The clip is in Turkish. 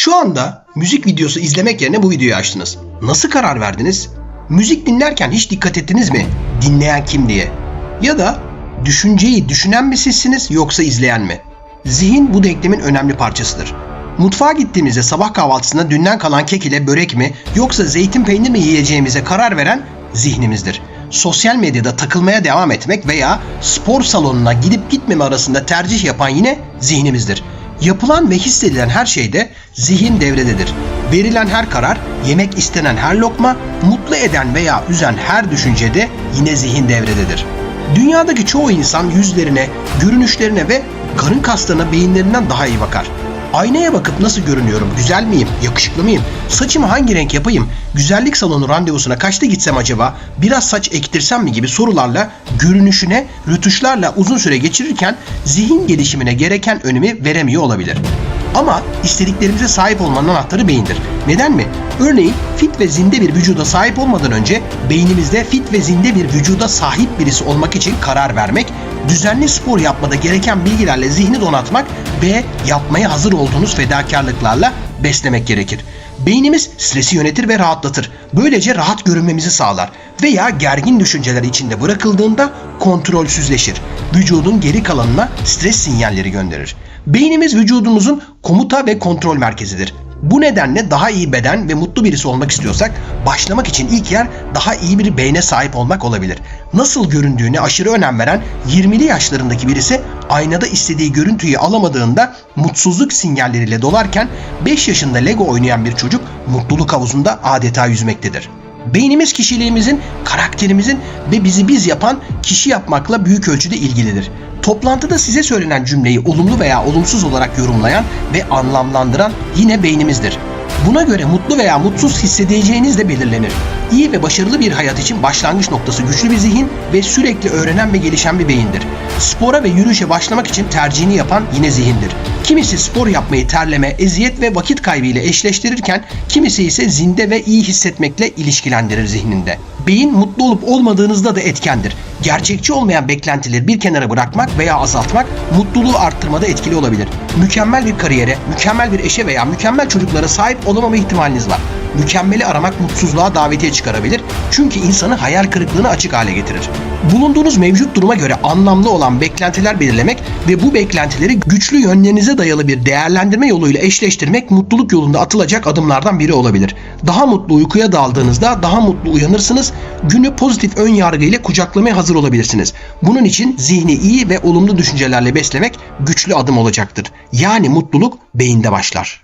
Şu anda müzik videosu izlemek yerine bu videoyu açtınız. Nasıl karar verdiniz? Müzik dinlerken hiç dikkat ettiniz mi? Dinleyen kim diye? Ya da düşünceyi düşünen mi sizsiniz yoksa izleyen mi? Zihin bu denklemin önemli parçasıdır. Mutfağa gittiğimizde sabah kahvaltısında dünden kalan kek ile börek mi yoksa zeytin peynir mi yiyeceğimize karar veren zihnimizdir. Sosyal medyada takılmaya devam etmek veya spor salonuna gidip gitmeme arasında tercih yapan yine zihnimizdir. Yapılan ve hissedilen her şeyde zihin devrededir. Verilen her karar, yemek istenen her lokma, mutlu eden veya üzen her düşüncede yine zihin devrededir. Dünyadaki çoğu insan yüzlerine, görünüşlerine ve karın kaslarına beyinlerinden daha iyi bakar. Aynaya bakıp nasıl görünüyorum, güzel miyim, yakışıklı mıyım, saçımı hangi renk yapayım, güzellik salonu randevusuna kaçta gitsem acaba, biraz saç ektirsem mi gibi sorularla görünüşüne, rötuşlarla uzun süre geçirirken zihin gelişimine gereken önemi veremiyor olabilir. Ama istediklerimize sahip olmanın anahtarı beyindir. Neden mi? Örneğin fit ve zinde bir vücuda sahip olmadan önce beynimizde fit ve zinde bir vücuda sahip birisi olmak için karar vermek, düzenli spor yapmada gereken bilgilerle zihni donatmak ve yapmaya hazır olduğunuz fedakarlıklarla beslemek gerekir. Beynimiz stresi yönetir ve rahatlatır. Böylece rahat görünmemizi sağlar. Veya gergin düşünceler içinde bırakıldığında kontrolsüzleşir. Vücudun geri kalanına stres sinyalleri gönderir. Beynimiz vücudumuzun komuta ve kontrol merkezidir. Bu nedenle daha iyi beden ve mutlu birisi olmak istiyorsak başlamak için ilk yer daha iyi bir beyne sahip olmak olabilir. Nasıl göründüğüne aşırı önem veren 20'li yaşlarındaki birisi aynada istediği görüntüyü alamadığında mutsuzluk sinyalleriyle dolarken 5 yaşında Lego oynayan bir çocuk mutluluk havuzunda adeta yüzmektedir. Beynimiz kişiliğimizin, karakterimizin ve bizi biz yapan kişi yapmakla büyük ölçüde ilgilidir. Toplantıda size söylenen cümleyi olumlu veya olumsuz olarak yorumlayan ve anlamlandıran yine beynimizdir. Buna göre mutlu veya mutsuz hissedeceğiniz de belirlenir. İyi ve başarılı bir hayat için başlangıç noktası güçlü bir zihin ve sürekli öğrenen ve gelişen bir beyindir. Spora ve yürüyüşe başlamak için tercihini yapan yine zihindir. Kimisi spor yapmayı terleme, eziyet ve vakit kaybı ile eşleştirirken kimisi ise zinde ve iyi hissetmekle ilişkilendirir zihninde. Beyin mutlu olup olmadığınızda da etkendir. Gerçekçi olmayan beklentileri bir kenara bırakmak veya azaltmak mutluluğu arttırmada etkili olabilir. Mükemmel bir kariyere, mükemmel bir eşe veya mükemmel çocuklara sahip olamama ihtimaliniz var. Mükemmeli aramak mutsuzluğa davetiye çıkarabilir. Çünkü insanı hayal kırıklığına açık hale getirir. Bulunduğunuz mevcut duruma göre anlamlı olan beklentiler belirlemek ve bu beklentileri güçlü yönlerinize dayalı bir değerlendirme yoluyla eşleştirmek mutluluk yolunda atılacak adımlardan biri olabilir. Daha mutlu uykuya daldığınızda daha mutlu uyanırsınız. Günü pozitif ön yargı ile kucaklamaya hazır olabilirsiniz. Bunun için zihni iyi ve olumlu düşüncelerle beslemek güçlü adım olacaktır. Yani mutluluk beyinde başlar.